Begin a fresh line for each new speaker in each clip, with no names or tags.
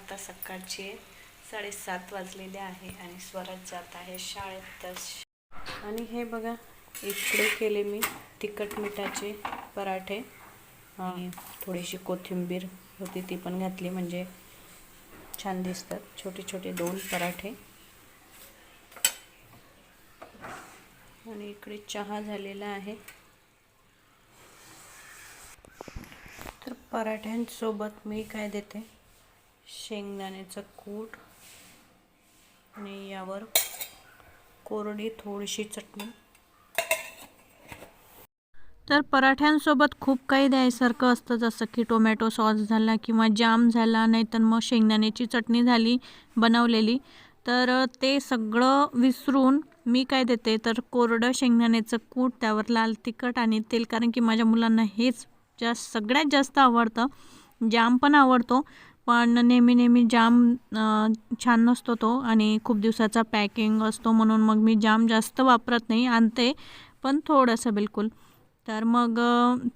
आता सकाळचे साडेसात वाजलेले आहे आणि स्वराज जात आहे शाळेत. तर आणि हे बघा इकडे केले मी तिखट मिठाचे पराठे. आणि थोडीशी कोथिंबीर होती ती पण घातली म्हणजे छान दिसतात. छोटे छोटे दोन पराठे. आणि इकडे चहा झालेला आहे. तर पराठ्यांसोबत मी काय देते? शेंगदाण्याचं कूट आणि यावर कोरडी थोडीशी चटणी. तर पराठ्यांसोबत खूप काही द्यायसारखं असतं जसं की टोमॅटो सॉस झाला किंवा जाम झाला नाही तर मग शेंगदाण्याची चटणी झाली बनवलेली. तर ते सगळं विसरून मी काय देते तर कोरडं शेंगदाण्याचं कूट त्यावर लाल तिखट आणि तेल कारण की माझ्या मुलांना हेच जास्त सगळ्यात जास्त आवडतं. जाम पण आवडतो. पण नेहमी नेहमी जाम छान नसतो तो आणि खूप दिवसाचा पॅकिंग असतो म्हणून मग मी जाम जास्त वापरत नाही आणते पण थोडंसं बिलकुल. तर मग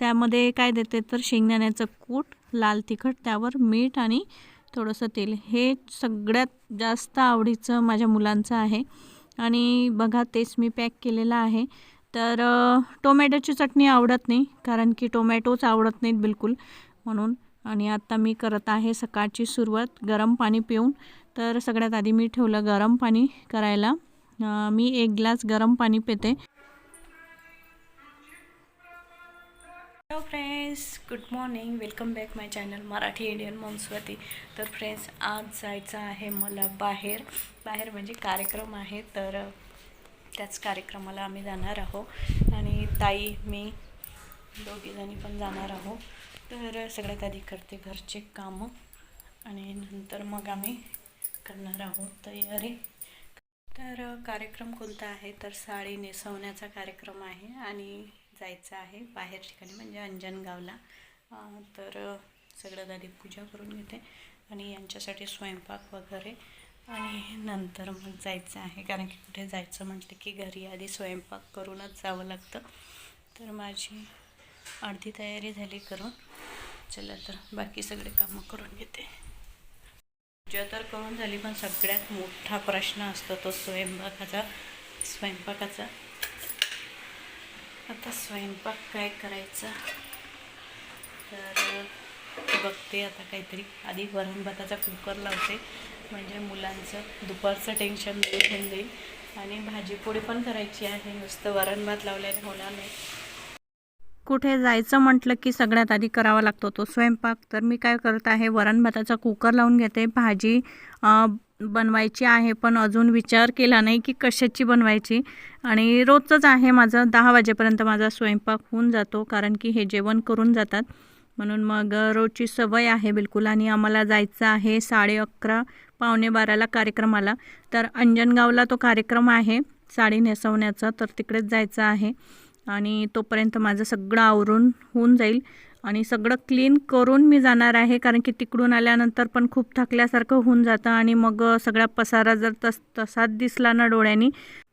त्यामध्ये काय देते तर शेंगदाण्याचं कूट लाल तिखट त्यावर मीठ आणि थोडंसं तेल. हे सगळ्यात जास्त आवडीचं माझ्या मुलांचं आहे आणि बघा तेच मी पॅक केलेलं आहे. तर टोमॅटोची चटणी आवडत नाही कारण की टोमॅटोच आवडत नाहीत बिलकुल म्हणून. आणि आत्ता मी करत आहे सकाळची सुरुवात गरम पाणी पिऊन. तर सगळ्यात आधी मी ठेवलं गरम पाणी करायला. मी एक ग्लास गरम पाणी पिते. Hello friends good morning welcome back my channel Marathi Indian मॉम्सवरती तर फ्रेंड्स आज जायचं आहे मला बाहेर. बाहेर म्हणजे कार्यक्रम आहे तर त्याच कार्यक्रमाला आम्ही जाणार आहोत. आणि ताई मी दोघीजणी पण जाणार आहोत. तर सगळ्यात आधी करते घरचे कामं आणि नंतर मग आम्ही करणार आहोत तयारी. तर कार्यक्रम कोणता आहे? तर साडी नेसवण्याचा कार्यक्रम आहे आणि जायचं आहे बाहेर ठिकाणी म्हणजे अंजनगावला तर सगळं सगळ्यात आधी पूजा करून घेते आणि यांच्यासाठी स्वयंपाक वगैरे. आणि नंतर मग जायचं आहे कारण की कुठे जायचं म्हटलं की घरी आधी स्वयंपाक करूनच जावं लागतं. तर माझी अर्धी तयारी झाली करून. चला तर बाकी सगळे कामं करून घेते. पूजा तर करून झाली पण सगळ्यात मोठा प्रश्न असतो तो स्वयंपाकाचा स्वयंपाकाचा. आता स्वयंपाक काय करायचा? तर बघते आता काहीतरी. आधी वरण भाताचा कुकर लावते म्हणजे मुलांचं दुपारचं टेन्शन दूर होऊन जाईल. आणि भाजीपोळी पण करायची आहे. नुसतं वरण भात लावल्याने होणार नाही. कुठे जायचं म्हटलं की सगळ्यात आधी करावा लागतो तो स्वयंपाक. तर मी काय करत आहे वरण भाताचा कुकर लावून घेते. भाजी बनवायची आहे पण अजून विचार केला नाही की कशाची बनवायची. आणि रोजचंच आहे माझं दहा वाजेपर्यंत माझा स्वयंपाक होऊन जातो कारण की हे जेवण करून जातात. म्हणून मग रोजची सवय आहे बिलकुल. आणि आम्हाला जायचं आहे साडे अकरा पावणे बाराला कार्यक्रमाला. तर अंजनगावला तो कार्यक्रम आहे साडी नेसवण्याचा. तर तिकडेच जायचं आहे. आणि तोपर्यंत माझं सगळं आवरून होऊन जाईल. आणि सगळं क्लीन करून मी जाणार आहे कारण की तिकडून आल्यानंतर पण खूप थकल्यासारखं होऊन जातं आणि मग सगळा पसारा जर तस तसाच दिसला ना डोळ्यांनी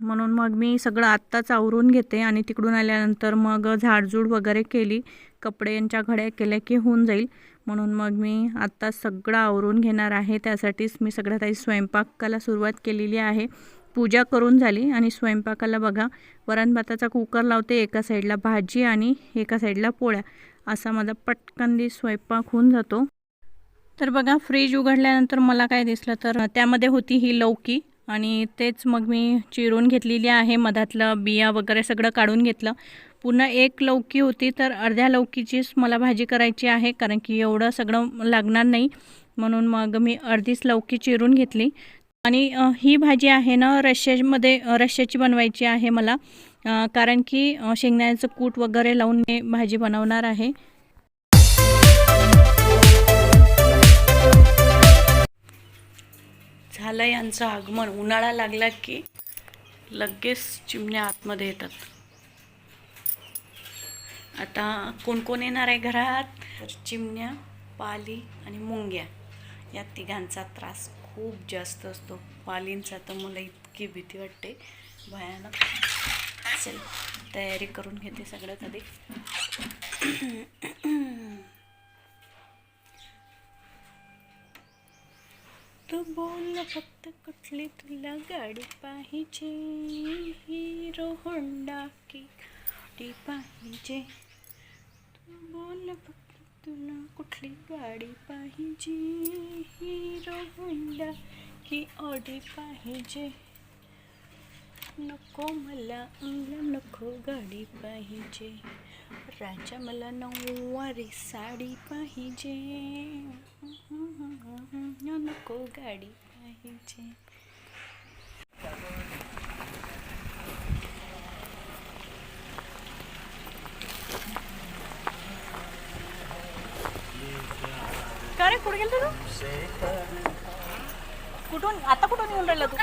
म्हणून मग मी सगळं आत्ताच आवरून घेते आणि तिकडून आल्यानंतर मग झाडझूड वगैरे केली कपड्यांच्या घड्या केल्या की होऊन जाईल. म्हणून मग मी आत्ता सगळं आवरून घेणार आहे. त्यासाठीच मी सगळ्यात आधी स्वयंपाकाला सुरुवात केलेली आहे. पूजा करून झाली आणि स्वयंपाकाला बघा वरण भाताचा कुकर लावते एका साईडला भाजी आणि एका साईडला पोळ्या. असा माझा पटकन स्वयंपाक होऊन जातो. तर बघा फ्रीज उघडल्यानंतर मला काय दिसलं तर त्यामध्ये होती ही लौकी आणि तेच मग मी चिरून घेतलेली आहे. मधातलं बिया वगैरे सगळं काढून घेतलं. पुन्हा एक लौकी होती तर अर्ध्या लौकीचीच मला भाजी करायची आहे कारण की एवढं सगळं लागणार नाही. म्हणून मग मी अर्धीच लौकी चिरून घेतली. आणि ही भाजी आहे ना रश्श्यामध्ये रश्श्याची बनवायची आहे मला. कारण की शेंगदाण्याचं कूट वगैरे लावून मी भाजी बनवणार आहे. झालं यांचं आगमन. उन्हाळा लागला की लगेच चिमण्या आतमध्ये येतात. आता कोण कोण येणार आहे घरात? तर चिमण्या पाली आणि मुंग्या या तिघांचा त्रास खूप जास्त असतो. पालींचा तर मला इतकी भीती वाटते. भयानक. चल तयारी करून घेते सगळ्यात आधी
तू बोल फक्त कुठली तुला गाडी पाहिजे? हिरो होंडा की गाडी पाहिजे? तू बोल फक्त तुला कुठली गाडी पाहिजे? हिरो होंडा की ऑडी पाहिजे? नको मला अंगला नको गाडी पाहिजे. राजा मला नऊवारी साडी पाहिजे. नको गाडी पाहिजे. तू कुठून? आता कुठून येऊन राहिला तू?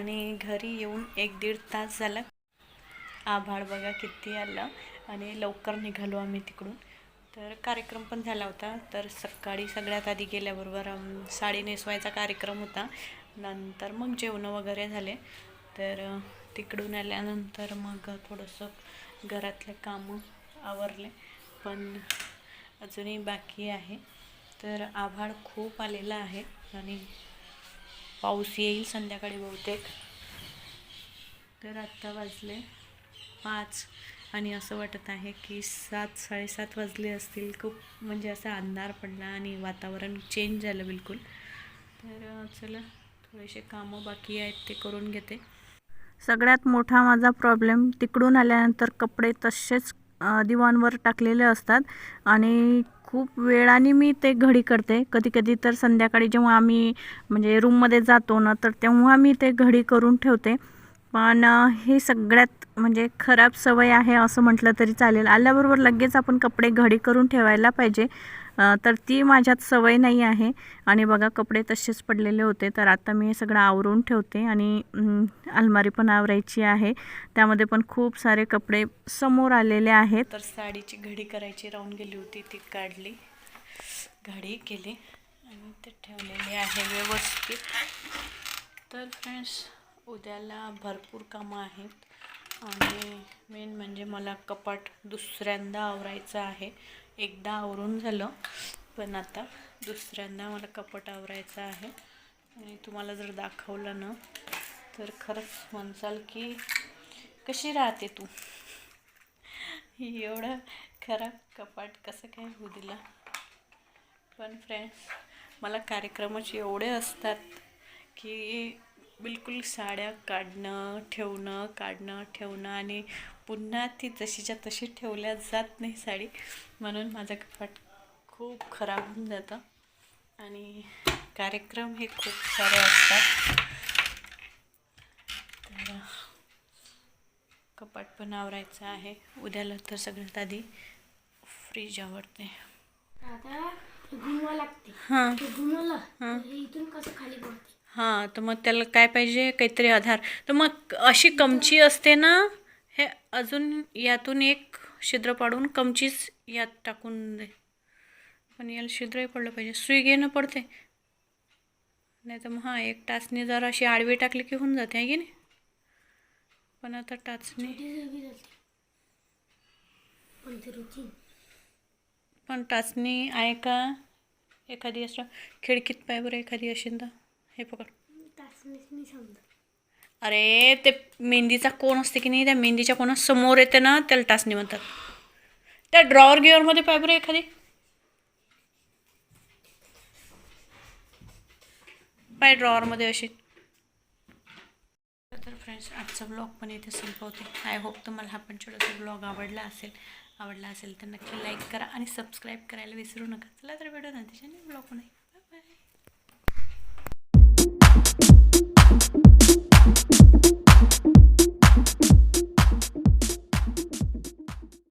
आणि घरी येऊन एक दीड तास झाला. आभाळ बघा किती आलं. आणि लवकर निघालो आम्ही तिकडून. तर कार्यक्रम पण झाला होता. तर सकाळी सगळ्यात आधी गेल्याबरोबर साडी नेसवायचा कार्यक्रम होता. नंतर मग जेवणं वगैरे झाले. तर तिकडून आल्यानंतर मग थोडंसं घरातले कामं आवरले. पण अजूनही बाकी आहे. तर आभाळ खूप आलेला आहे. आणि पाऊस येईल संध्याकाळी बहुतेक. तर आत्ता वाजले पाच आणि असं वाटत आहे की सात साडेसात वाजले असतील. खूप म्हणजे असा अंधार पडला आणि वातावरण चेंज झालं बिलकुल. तर चला थोडेसे कामं बाकी आहेत ते करून घेते. सगळ्यात मोठा माझा प्रॉब्लेम तिकडून आल्यानंतर कपडे तसेच अ, दिवाणवर टाकलेले असतात आणि खूप वेळाने मी ते घडी करते. कधी कधी तर संध्याकाळी जेव्हा आम्ही म्हणजे रूममध्ये जातो ना तर तेव्हा मी ते घडी करून ठेवते. पण हे सगळ्यात म्हणजे खराब सवय आहे असं म्हटलं तरी चालेल. आल्याबरोबर लगेच आपण कपडे घडी करून ठेवायला पाहिजे. तर ती माझ्यात सवय नाही आहे. आणि बघा कपडे तसेच पडलेले होते. तर आता मी हे सगळं आवरून ठेवते आणि अलमारी पण आवरायची आहे. त्यामध्ये पण खूप सारे कपडे समोर आलेले आहेत. तर साडीची घडी करायची राहून गेली होती ती काढली. घडी केली आणि ते ठेवलेले आहे व्यवस्थित. तर फ्रेंड्स उद्याला भरपूर कामं आहेत. आणि मेन म्हणजे मला कपाट दुसऱ्यांदा आवरायचं आहे. एकदा आवरून झालं. पण आता दुसऱ्यांदा मला कपाट आवरायचं आहे. आणि तुम्हाला जर दाखवलं ना तर खरंच म्हणसाल की कशी राहते तू? एवढं खराब कपाट कसं काय होऊ दिलं? पण फ्रेंड्स मला कार्यक्रमच एवढे असतात की बिलकुल साड्या काढणं ठेवणं काढणं ठेवणं आणि पुन्हा ती जशीच्या तशी ठेवल्या जात नाही साडी. म्हणून माझं कपाट खूप खराब होऊन जातं. आणि कार्यक्रम हे खूप सारे असतात. तर कपाट पण आवरायचं आहे. उद्याला तर सगळ्यात आधी फ्रीज आवडते
आता घुमवा लागते.
हां.
घुमवलं हे इथून कसं खाली पडते?
हां तर मग त्याला काय पाहिजे? काहीतरी आधार. तर मग अशी कमची असते ना हे अजून यातून एक छिद्र पाडून कमचीच यात टाकून दे. पण याला छिद्रही पडलं पाहिजे. सुई घेणं पडते. नाही तर मग हां एक टाचणी जरा अशी आडवी टाकली की होऊन जाते आहे की नाही? पण आता टाचणी
पण
टाचणी आहे का? एखादी असं खिडकीत पाय बरं एखादी असेल तर. हे पकड. अरे ते मेहंदीचा कोण असते की नाही त्या मेहंदीच्या कोणा समोर येते ना त्याला टाचणी म्हणतात त्या ड्रॉवर गिअरमध्ये पाय बरं एखादी. पाय ड्रॉवरमध्ये अशी. तर फ्रेंड्स आजचा ब्लॉग पण इथे संपवते. आय होप तुम्हाला हा पण छोटासा ब्लॉग आवडला असेल. आवडला असेल तर नक्की लाईक करा आणि सबस्क्राईब करायला विसरू नका. चला तर भेटू ना त्याच्याने ब्लॉग पण